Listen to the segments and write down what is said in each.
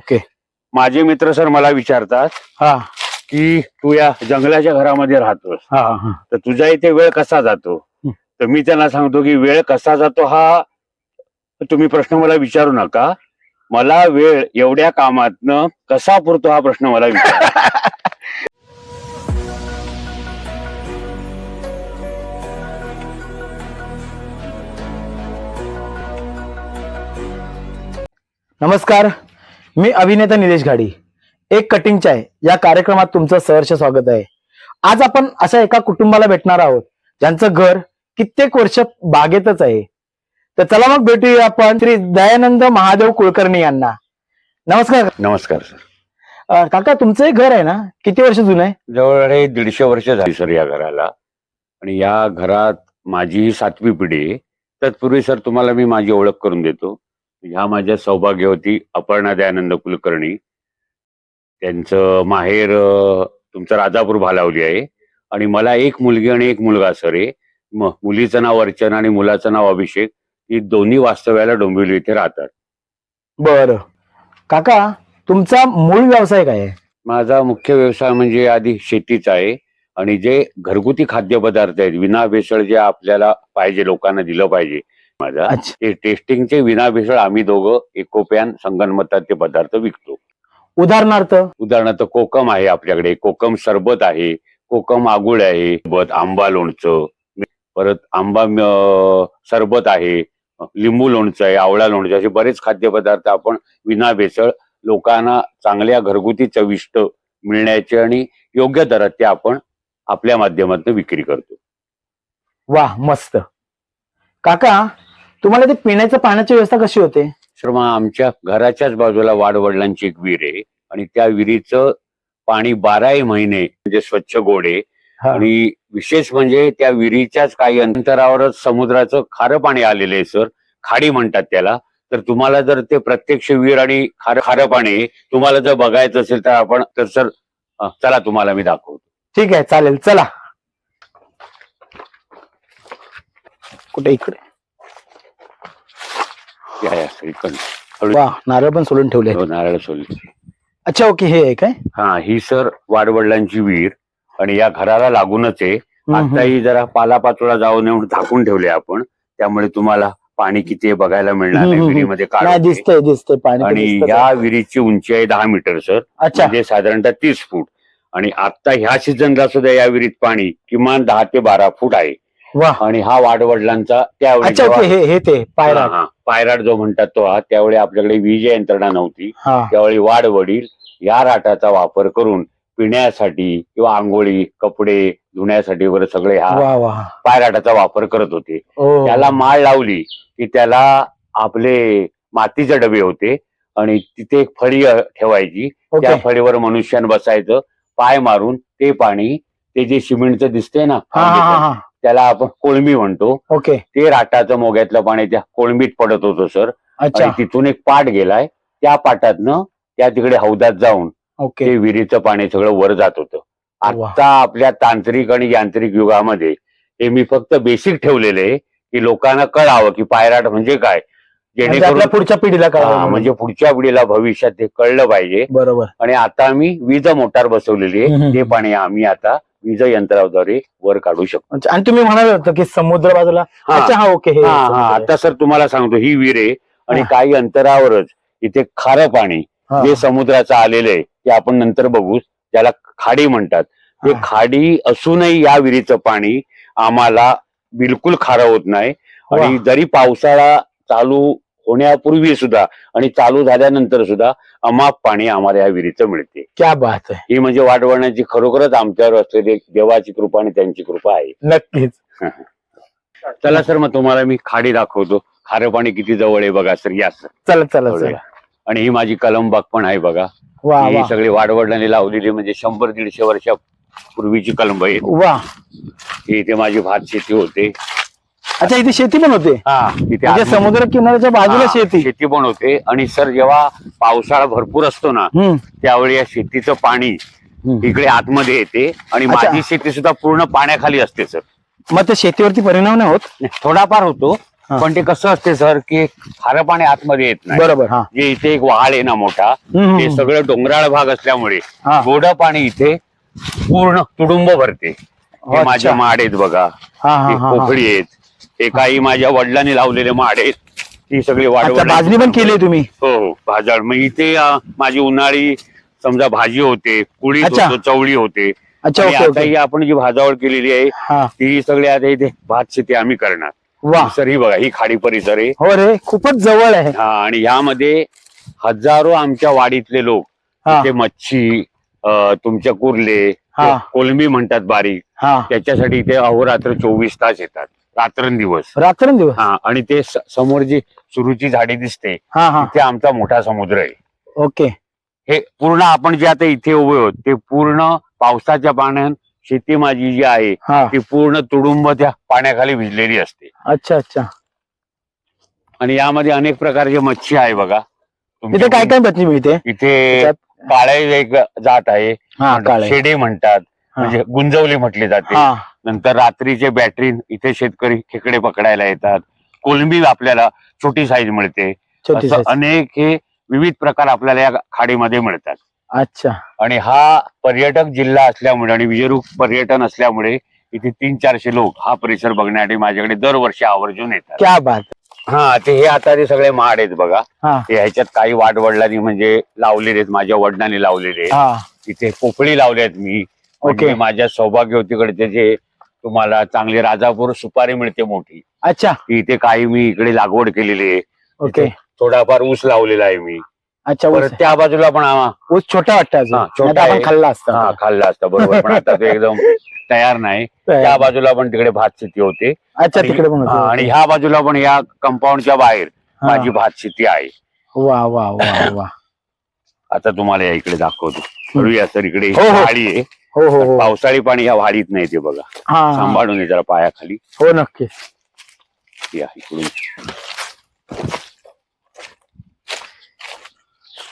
Okay. माझे मित्र sir मला विचारतात हा. की तू या जंगलाच्या घरामध्ये राहतोस. हा हा. तर तुझ्या इथे वेळ कसा जातो. तर मी त्यांना सांगतो की वेळ कसा जातो हा तुम्ही प्रश्न मला विचारू नका. मला वेळ एवढ्या कामातनं कसा पुरतो हा प्रश्न मला विचार नमस्कार. मी अभिनेता निलेश घाडी. एक कटिंग चाय या कार्यक्रमात तुमचं सहर्ष स्वागत आहे. आज आपण अशा एका कुटुंबाला भेटणार आहोत ज्यांचं घर कित्येक वर्ष बागेतच आहे. तर चला मग भेटूया आपण श्री दयानंद महादेव कुलकर्णी यांना. नमस्कार. नमस्कार सर. अं, काका तुमचं एक घर आहे ना? किती वर्ष जुनं आहे? जवळ हे दीडशे वर्ष झाली सर या घराला. आणि या घरात माझी ही सातवी पिढी आहे. तत्पूर्वी सर तुम्हाला मी माझी ओळख करून देतो. ह्या माझ्या सौभाग्यवती अपर्णा दयानंद कुलकर्णी. त्यांचं माहेर तुमचं राजापूर भालावली आहे. आणि मला एक मुलगी आणि एक मुलगा सर आहे मुलीचं नाव अर्चना आणि मुलाचं नाव अभिषेक ही दोन्ही वास्तव्याला डोंबिवली इथे राहतात. बरं. काका तुमचा मूळ व्यवसाय काय आहे? माझा मुख्य व्यवसाय म्हणजे आधी शेतीचा आहे. आणि जे घरगुती खाद्यपदार्थ आहेत विना भेसळ जे आपल्याला पाहिजे लोकांना दिलं पाहिजे माझा अच्छा. ते टेस्टिंगचे विना भेसळ आम्ही दोघं एकोप्यान संगणमतात ते पदार्थ विकतो. उदाहरणार्थ? उदाहरणार्थ कोकम आहे आपल्याकडे. कोकम सरबत आहे. कोकम आगुळ आहे. आंबा लोणचं. परत आंबा अं, सरबत आहे. लिंबू लोणचं आहे. आवळा लोणचं. असे बरेच खाद्यपदार्थ आपण विना भेसळ लोकांना चांगल्या घरगुती चविष्ट मिळण्याचे आणि योग्य दरात ते आपण आपल्या माध्यमातून विक्री करतो. वा मस्त. काका तुम्हाला ते पिण्याच्या पाण्याची व्यवस्था कशी होते? मग आमच्या घराच्याच बाजूला वाडवडिलांची एक विहीर आहे आणि त्या विहिरीचं पाणी बाराही महिने म्हणजे स्वच्छ गोड हा. आणि विशेष म्हणजे त्या विहिरीच्याच काही अंतरावरच समुद्राचं खारं पाणी आलेलं आहे सर. खाडी म्हणतात त्याला. तर तुम्हाला जर ते प्रत्यक्ष विहीर आणि खारं खारं पाणी तुम्हाला जर बघायचं असेल तर आपण तर सर अं, चला तुम्हाला मी दाखवतो. ठीक आहे चालेल चला. कुठे? इकडे. इकडनं. हळू. वा नारळ पण सोलून ठेवले हो, नारळ सोलले अच्छा ओके हे आहे काय हा ही सर वाडवडिलांची विहीर आणि या घराला लागूनच आहे हम्म, हम्म. आताही जरा पालापाचोळा जाऊन येऊन झाकून ठेवले आपण त्यामुळे तुम्हाला पाणी किती आहे बघायला मिळणार हम्म, नाही हम्म, विहिरीमध्ये नाही. दिसतंय दिसतंय पाणी तर आणि दिसतंच या आहे. विहिरीची उंची आहे दहा मीटर सर अच्छा म्हणजे साधारणतः तीस फूट आणि आता ह्या सीझनला सुद्धा या विहिरीत पाणी किमान दहा ते बारा फूट आहे वा. आणि हा वाडवडिलांचा त्यावेळी अच्छा ओके जेव्हा- हे हे ते पायरा हा, हा, पायराट जो म्हणतात तो हा त्यावेळी आपल्याकडे वीज यंत्रणा नव्हती. हा. त्यावेळी वाडवडील या राटाचा वापर करून पिण्यासाठी किंवा आंघोळी कपडे धुण्यासाठी वगैरे सगळे हा वा वा. पायराटाचा वापर करत होते. ओ. त्याला माळ लावली की त्याला आपले मातीचे डबे होते आणि तिथे एक फळी अ, ठेवायची ओके. त्या फळीवर मनुष्यान बसायचं पाय मारून ते पाणी ते जे सिमेंटचं दिसते ना हा हा हा हा. त्याला आपण कोळंबी म्हणतो. ओके. ते राटाचं मोग्यातलं पाणी त्या कोळंबीत पडत होतं सर. अच्छा. आणि तिथून एक पाट गेलाय. त्या पाटातनं त्या तिकडे हौदात जाऊन ओके. ते विहिरीचं पाणी सगळं वर जात होतं. वा. आता आपल्या तांत्रिक आणि यांत्रिक युगामध्ये हे मी फक्त बेसिक ठेवलेले आहे की लोकांना कळावं की पायराट म्हणजे काय. म्हणजे जेणेकरून आपल्या पुढच्या पिढीला हा, कळावं. म्हणजे पुढच्या पिढीला भविष्यात ते कळलं पाहिजे. बरोबर. आणि आता मी वीज मोटार बसवलेली हम्म. आहे ते पाणी आम्ही आता वीज यंत्राद्वारे वर काढू शकतो अच्छा आणि तुम्ही म्हणाल होतं की समुद्र बाजूला हा. अच्छा हा ओके हे हा हा. आता सर तुम्हाला सांगतो ही विहीर आहे आणि हा. काही अंतरावरच इथे खारं पाणी हा. जे समुद्राचं आलेलं आहे ते आपण नंतर बघू त्याला खाडी म्हणतात ते हा. खाडी असूनही या विहिरीचं पाणी आम्हाला बिलकुल खारं होत नाही आणि वा. जरी पावसाळा चालू होण्यापूर्वी सुद्धा आणि चालू झाल्यानंतर सुद्धा अमाप पाणी आम्हाला या विहिरीचं मिळते. क्या बात आहे. ही म्हणजे वाढवण्याची खरोखरच आमच्यावर असलेली देवाची कृपा आणि त्यांची कृपा आहे. नक्कीच. चला सर मग तुम्हाला मी खाडी दाखवतो. खारं पाणी किती जवळ आहे बघा सर या सर. चला चला. आणि ही माझी कलमबाग पण आहे बघा. वा ही वा. सगळी वाडवडिलांनी लावलेली म्हणजे शंभर दीडशे वर्षापूर्वीची कलंब आहे. वा. ही इथे माझी भात शेती होते. अच्छा इथे शेती पण होते हा तिथे म्हणजे समुद्र किनाऱ्याच्या बाजूला हा, शेती शेती पण होते आणि सर जेव्हा पावसाळा भरपूर असतो ना हम्म त्यावेळी या शेतीचं पाणी. इकडे आतमध्ये येते आणि अच्छा. माझी शेती सुद्धा पूर्ण पाण्याखाली असते सर मग त्या शेतीवरती परिणाम नाही होत थोडाफार होतो हा. पण ते कसं असते सर की खारं पाणी आतमध्ये येत नाही बरोबर हा जे इथे एक वहाळ आहे ना मोठा हम्म, ते. सगळं डोंगराळ भाग असल्यामुळे हा. गोडं पाणी इथे पूर्ण तुडुंब भरते हे अच्छा. माझ्या माड आहेत बघा हा हा हे हा, हा आहेत हे काही माझ्या वडिलांनी लावलेले माड. आहेत ती सगळी अच्छा वाढवण भाजणी पण केली आहे तुम्ही? हो हो भाजाड. मग इथे अं, माझी उन्हाळी समजा भाजी होते अच्छा. होतो चवळी होते. अच्छा आणि ओके आता ओके आपण जी भाजावळ केलेली आहे हा. ती सगळी आता इथे भात शेती आम्ही करणार. वा. सर ही बघा ही खाडी परिसर आहे. हो रे खूपच जवळ आहे. हा, आणि ह्यामध्ये हजारो आमच्या वाडीतले लोक. हा. ते मच्छी अं, तुमच्या कुर्ले हा. कोलंबी म्हणतात बारीक. हा. त्याच्यासाठी इथे अहोरात्र चोवीस तास येतात. रात्रंदिवस. रात्रंदिवस? हा आणि ते स- समोर जी सुरूची झाडी दिसते हा हा. तिथे आमचा मोठा समुद्र आहे. ओके. हे पूर्ण आपण जे आता इथे उभे आहोत ते पूर्ण पावसाच्या पाण्यात शेती माझी जी आहे हा. ती पूर्ण तुडुंब त्या पाण्याखाली भिजलेली असते. अच्छा अच्छा. आणि यामध्ये अनेक प्रकारचे मच्छी आहे बघा. इथे काय काय मच्छी मिळते? इथे त्याच्यात? काळे एक जात आहे. हा काळे शेडे म्हणतात. म्हणजे गुंजवली म्हटली जाते. हा. नंतर रात्रीचे बॅटरी इथे शेतकरी खेकडे पकडायला येतात. कोलंबी आपल्याला छोटी साईज मिळते. छोटी असं size. अनेक हे विविध प्रकार आपल्याला या खाडीमध्ये मिळतात. अच्छा. आणि हा पर्यटक जिल्हा असल्यामुळे आणि विजयरूप पर्यटन असल्यामुळे इथे तीन चारशे लोक हा परिसर बघण्यासाठी माझ्याकडे दरवर्षी आवर्जून येतात. क्या बात. हा ते हे आता ते सगळे महाड आहेत बघा हा. हे ह्याच्यात काही वाडवडिलांनी म्हणजे लावलेले आहेत माझ्या वडिलांनी लावलेले आहेत. हा. तिथे पोपळी लावल्या आहेत मी. ओके. माझ्या सौभाग्यवतीकडचे जे तुम्हाला चांगली राजापूर सुपारी मिळते मोठी अच्छा. इथे काही मी इकडे लागवड केलेली आहे. ओके. थोडाफार ऊस लावलेला आहे मी. अच्छा ऊस. त्या बाजूला पण ऊस छोटा वाटतं अजून. हा, छोटा नाहीतर आपण आहे. खाल्ला हा असता खाल्ला असता बरोबर. पण आता ते एकदम तयार नाही. त्या बाजूला पण तिकडे भात शेती होते. अच्छा आणि- तिकडे पण हा, आणि होतं. ह्या बाजूला पण या कंपाऊंडच्या बाहेर हा. माझी भात शेती आहे. वा वा वा वा. आता तुम्हाला या इकडे दाखवतो. करूया सर इकडे हो, हो. वाडी आहे. हो हो हो. पावसाळी पाणी ह्या वाडीत नाही ते बघा. हा. सांभाळून जरा पायाखाली. हो नक्की या इकडून.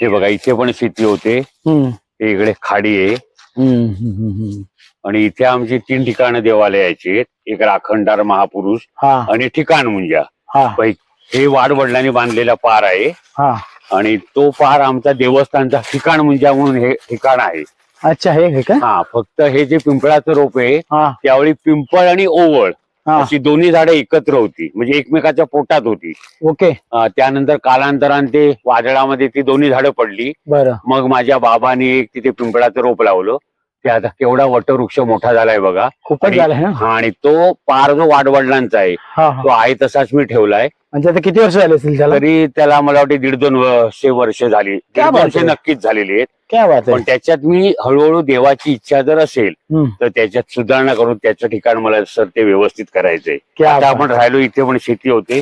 हे बघा इथे पण शेती होते. हम्म, हे इकडे खाडी आहे. हम्म, हम्म, हम्म, हम्म. आणि इथे आमची तीन ठिकाणं देवालयाची आहेत एक राखणदार महापुरुष हा. आणि ठिकाण मुंजा हा. पै- हे वाडवडिलांनी बांधलेला पार आहे. हा. आणि तो पार आमचा देवस्थानचा ठिकाण मुंजा म्हणून हे ठिकाण आहे. अच्छा हे हे का? हा फक्त हे जे पिंपळाचं रोप आहे हा. त्यावेळी पिंपळ आणि ओवळ हा. अशी दोन्ही झाडं एकत्र होती. म्हणजे एकमेकाच्या पोटात होती. ओके. अं, त्यानंतर कालांतराने ते वादळामध्ये ती दोन्ही झाडं पडली. बरं. मग माझ्या बाबांनी एक तिथे पिंपळाचं रोप लावलं. ते आता केवढा वटवृक्ष मोठा झालाय बघा. खूपच आणि- ना? हा आणि तो पार जो वाडवडिलांचा आहे हा हा. तो आहे तसाच मी ठेवलाय. म्हणजे आता किती वर्ष झाले असतील त्याला? तरी त्याला मला वाटते दीड दोन वर्षे वर्ष झाली. दीड बात आहे. नक्कीच झालेली आहेत. काय बात पण त्याच्यात मी हळूहळू देवाची इच्छा जर असेल तर त्याच्यात सुधारणा करून त्याचं ठिकाण मला सर ते व्यवस्थित करायचंय. आता आपण राहिलो इथे पण शेती होते.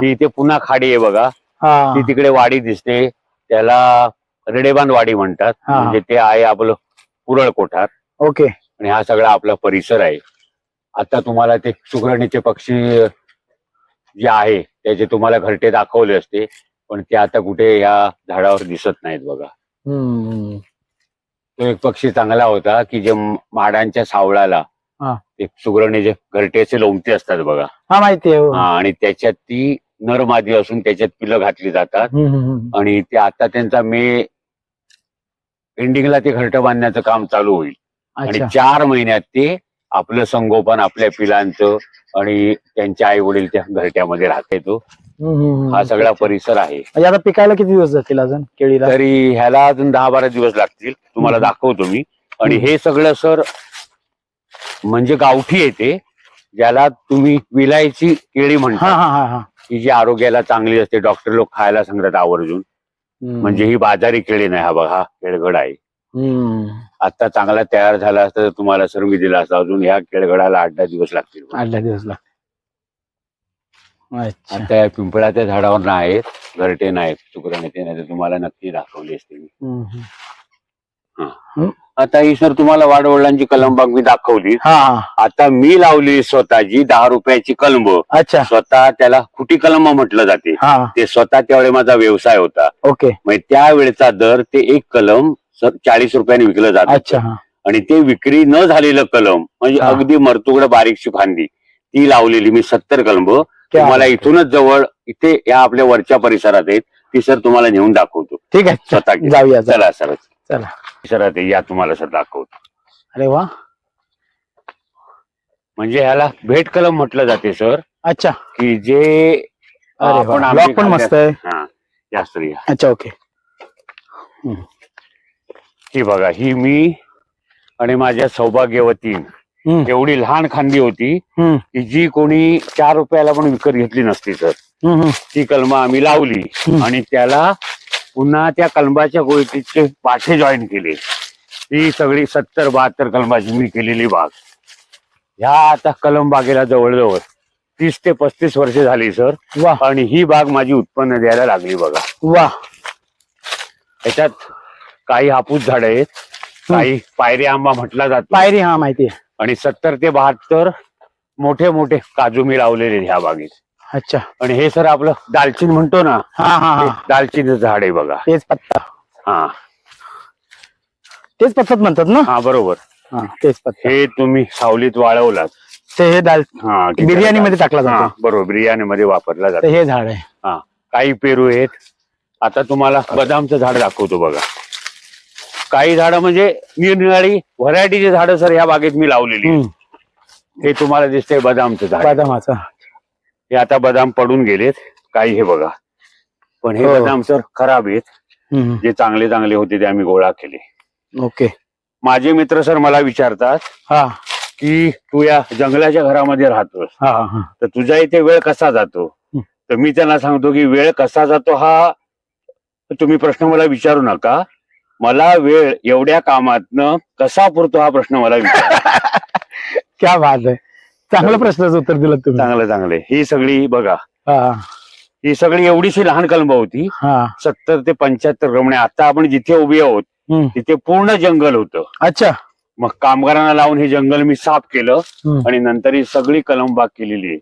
ती इथे पुन्हा खाडी आहे बघा. ती तिकडे वाडी दिसते. त्याला रेडेबांध वाडी म्हणतात. म्हणजे ते आहे आपलं कुरळ कोठार ओके. आणि हा सगळा आपला परिसर आहे. आता तुम्हाला ते सुगरणीचे पक्षी जे आहे त्याचे तुम्हाला घरटे दाखवले असते. पण ते आता कुठे या झाडावर दिसत नाहीत बघा. हम्म, तो एक पक्षी चांगला होता की जे माडांच्या सावळाला हा. ते सुगरणीचे घरटेचे लोमते असतात बघा हा माहिती आहे हो. हा, आणि त्याच्यात ती नर मादी असून त्याच्यात पिलं घातली जातात हम्म, हम्म, हम्म. आणि ते आता त्यांचा मे एंडिंगला ते घरटं बांधण्याचं काम चालू होईल आणि अच्छा चार महिन्यात ते आपलं संगोपन आपल्या पिलांचं आणि त्यांच्या आई वडील त्या घरट्यामध्ये राहते तो हम्म, हम्म, हम्म. हा सगळा परिसर आहे. म्हणजे आता पिकायला किती दिवस जातील अजून केळीला? तरी ह्याला अजून दहा बारा दिवस लागतील. तुम्हाला. दाखवतो मी. आणि. हे सगळं सर म्हणजे गावठी येते ज्याला तुम्ही विलायची केळी हा म्हणता हा हा. हा की जी आरोग्याला चांगली असते डॉक्टर लोक खायला सांगतात आवर्जून. हम्म. म्हणजे ही बाजारी केळी नाही हा बघा केळगड आहे. हम्म. आता चांगला तयार झाला असता तर तुम्हाला सर मी दिला असता अजून ह्या केळगडाला आठ दहा दिवस लागतील. आठ दहा दिवस लागतील. अच्छा. आता या पिंपळाच्या झाडावर नाहीत घरटे नाहीत शुक्रनेते नाही तर तुम्हाला नक्की दाखवली असते मी. हम्म. आता ही. सर तुम्हाला वाडवडिलांची कलमबाग मी दाखवली. हा हा. आता मी लावली स्वतःची दहा रुपयाची कलम अच्छा. स्वतः त्याला खुटी कलम म्हटलं जाते. हा. ते स्वतः त्यावेळी माझा व्यवसाय होता. ओके. म्हणजे त्यावेळेचा दर ते एक कलम चाळीस रुपयाने विकलं जात अच्छा हा. आणि ते विक्री न झालेलं कलम म्हणजे हा. अगदी मरतुगड बारीकशी फांदी ती लावलेली मी सत्तर कलम तुम्हाला. इथूनच जवळ इथे या आपल्या वरच्या परिसरात आहेत. ती सर तुम्हाला नेऊन दाखवतो. ठीक आहे स्वतः. जाऊया. चला सर चला. परिसरात आहे, या तुम्हाला सर दाखवतो. अरे वा. म्हणजे ह्याला भेट कलम म्हटलं जाते सर. अच्छा. की जे अरे आपण वा. आंबे ब्लॉक पण मस्त आहे. हा या अच्छा ओके. ही बघा ही मी आणि माझ्या सौभाग्यवतीन एवढी लहान खांदी होती की जी कोणी चार रुपयाला पण विकत घेतली नसती हम्म. ती कलम आम्ही लावली. आणि त्याला पुन्हा त्या कलमाच्या गोष्टीचे पाठे जॉईन केले. ही सगळी सत्तर बहात्तर कलमाची मी केलेली बाग. ह्या आता कलम बागेला जवळजवळ तीस ते पस्तीस वर्ष झाली सर. वा. आणि ही बाग माझी उत्पन्न द्यायला लागली बघा. वा. त्याच्यात काही हापूस झाड आहेत काही पायरी आंबा म्हटला जातो. पायरी हा माहिती आहे. आणि सत्तर ते बहात्तर मोठे मोठे काजू मी लावलेले ह्या बागेत. अच्छा. आणि हे सर आपलं दालचिन म्हणतो ना हा हा हे. हा दालचिनीचं झाड आहे बघा. तेच पत्ता. हा. तेच पत्तात म्हणतात ना? हा बरोबर. हा तेच पत्ता. हे तुम्ही सावलीत वाळवलात. ते हे दाल हा बिर्याणी मध्ये टाकला हा, जातो बरोबर बिर्याणी मध्ये वापरला जातो ते हे झाड आहे. हा काही पेरू आहेत. आता तुम्हाला बदामचं झाड दाखवतो बघा. काही झाडं म्हणजे निरनिराळी व्हरायटीची झाडं सर ह्या बागेत मी लावलेली आहेत. हे तुम्हाला दिसतंय बदामचं झाड. बदामाचा. हे आता बदाम पडून गेलेत. काही हे बघा. पण हे हो. बदाम सर खराब आहेत. हम्म, जे चांगले चांगले होते ते आम्ही गोळा केले. ओके. माझे मित्र सर मला विचारतात हा. की तू या जंगलाच्या घरामध्ये राहतोस. हा हा, हा. तर तुझ्या इथे वेळ कसा जातो? हं. तर मी त्यांना सांगतो की वेळ कसा जातो हा तुम्ही प्रश्न मला विचारू नका. मला वेळ एवढ्या कामातनं कसा पुरतो हा प्रश्न मला विचार. क्या बात आहे. चांगलं प्रश्नाचं उत्तर दिलं तुम्ही. चांगलं चांगलं. ही सगळी बघा. हा. ही सगळी एवढीशी लहान कलम होती. हा. सत्तर ते पंच्याहत्तर रमणे. आता आपण जिथे उभे आहोत हम्म. तिथे पूर्ण जंगल होतं. अच्छा. मग कामगारांना लावून हे जंगल मी साफ केलं हम्म. आणि नंतर ही सगळी कलम बाग केलेली आहे.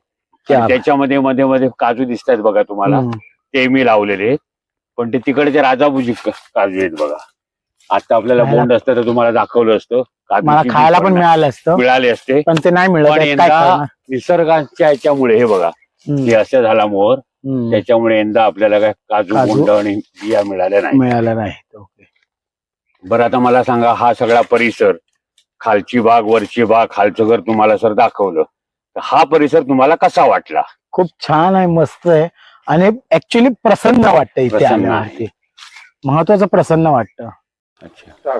क्या आणि त्याच्यामध्ये मध्ये मध्ये काजू दिसत आहेत बघा तुम्हाला. हम्म. ते मी लावलेले आहेत. पण ते तिकडचे राजाबुजी क- काजू आहेत बघा. आता आपल्याला खायला- बोंड असतं तर तुम्हाला दाखवलं असतं. मला काजूची खायला पण मिळालं असतं. मिळाले असते. पण ते नाही मिळत. पण आहे. काय यंदा करणार? निसर्गाच्या याच्यामुळे हे बघा हम्म, हे असं झाला मोहर. हम्म. त्याच्यामुळे यंदा आपल्याला काय काजू काजू? बोंड आणि बिया मिळाल्या नाही मिळालं नाही ओके. बरं आता मला सांगा हा सगळा परिसर खालची बाग वरची बाग खालचं घर तुम्हाला सर दाखवलं. तर हा परिसर तुम्हाला कसा वाटला? खूप छान आहे मस्त आहे. आणि ऍक्च्युली प्रसन्न वाटतं इथे प्रसन्न आल्यावरती. महत्वाचं प्रसन्न वाटतं. अच्छा.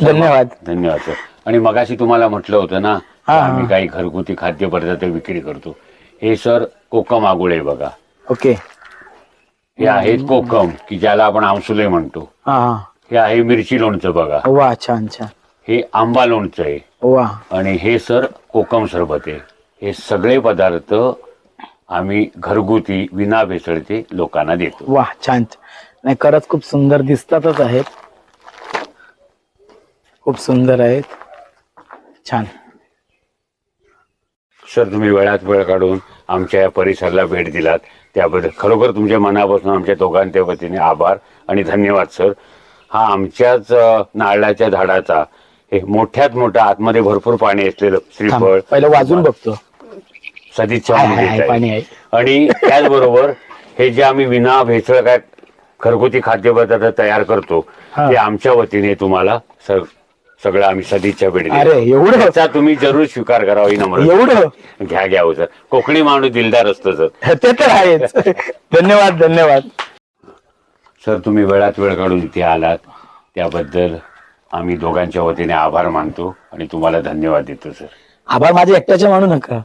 धन्यवाद. धन्यवाद सर. आणि मगाशी तुम्हाला म्हटलं होतं ना की हा, आम्ही. काही घरगुती खाद्यपदार्थ विक्री करतो. हे सर कोकम आगुळे बघा. ओके. हे आहेत कोकम की ज्याला आपण आमसुले म्हणतो. हा हा. हे आहे मिरची लोणचं बघा. वा छान छान. हे आंबा लोणचं आहे. वा. आणि हे सर कोकम सरबत आहे. हे सगळे पदार्थ आम्ही घरगुती विना भेसळचे लोकांना देतो. वा छान. नाही खरंच खूप सुंदर दिसतातच आहेत. खूप सुंदर आहेत. छान. सर तुम्ही वेळात वेळ काढून आमच्या या परिसराला भेट दिलात. त्याबद्दल खरोखर तुमच्या मनापासून आमच्या दोघांच्या वतीने आभार आणि धन्यवाद सर. हा आमच्याच नारळाच्या झाडाचा हे मोठ्यात मोठा आतमध्ये भरपूर पाणी असलेलं श्रीफळ पहिलं वाजून बघतो. सदिच्छा आणि त्याचबरोबर हे जे आम्ही विना भेसळ काय घरगुती खाद्यपदार्थ तयार करतो. ते आमच्या वतीने तुम्हाला स- सगळं आम्ही सदिच्छा भेट. अरे एवढं? त्याचा तुम्ही जरूर स्वीकार करावा ही नम्र एवढं? घ्या घ्या हो सर. कोकणी माणूस दिलदार असतो सर. ते तर आहेच. धन्यवाद धन्यवाद. सर तुम्ही वेळात वेळ काढून इथे आलात. त्याबद्दल आम्ही दोघांच्या वतीने आभार मानतो आणि तुम्हाला धन्यवाद देतो सर. आभार माझ्या एकट्याचे मानू नका.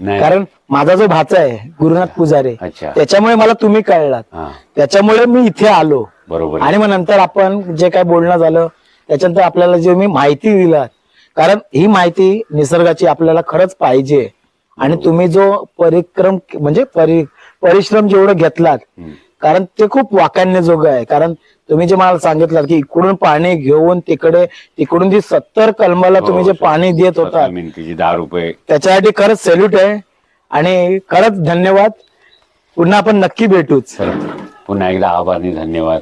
नाही. कारण माझा जो भाचा आहे गुरुनाथ पुजारे अच्छा. त्याच्यामुळे मला तुम्ही कळलात. हा. त्याच्यामुळे मी इथे आलो. बरोबर आहे. आणि मग नंतर आपण जे काय बोलणं झालं त्याच्यानंतर आपल्याला जे मी माहिती दिलात कारण ही माहिती निसर्गाची आपल्याला खरंच पाहिजे. आणि तुम्ही जो परिक्रम म्हणजे परि परिश्रम जेवढं घेतलात. कारण ते खूप वाकान्यजोगं आहे. कारण तुम्ही जे मला सांगितलं की इकडून पाणी घेऊन तिकडे तिकडून ती सत्तर कलमाला हो, तुम्ही जे. पाणी देत होता दहा रुपये. त्याच्यासाठी खरंच सॅल्यूट आहे. आणि खरंच धन्यवाद. पुन्हा आपण नक्की भेटूच. पुन्हा एकदा आभार धन्यवाद.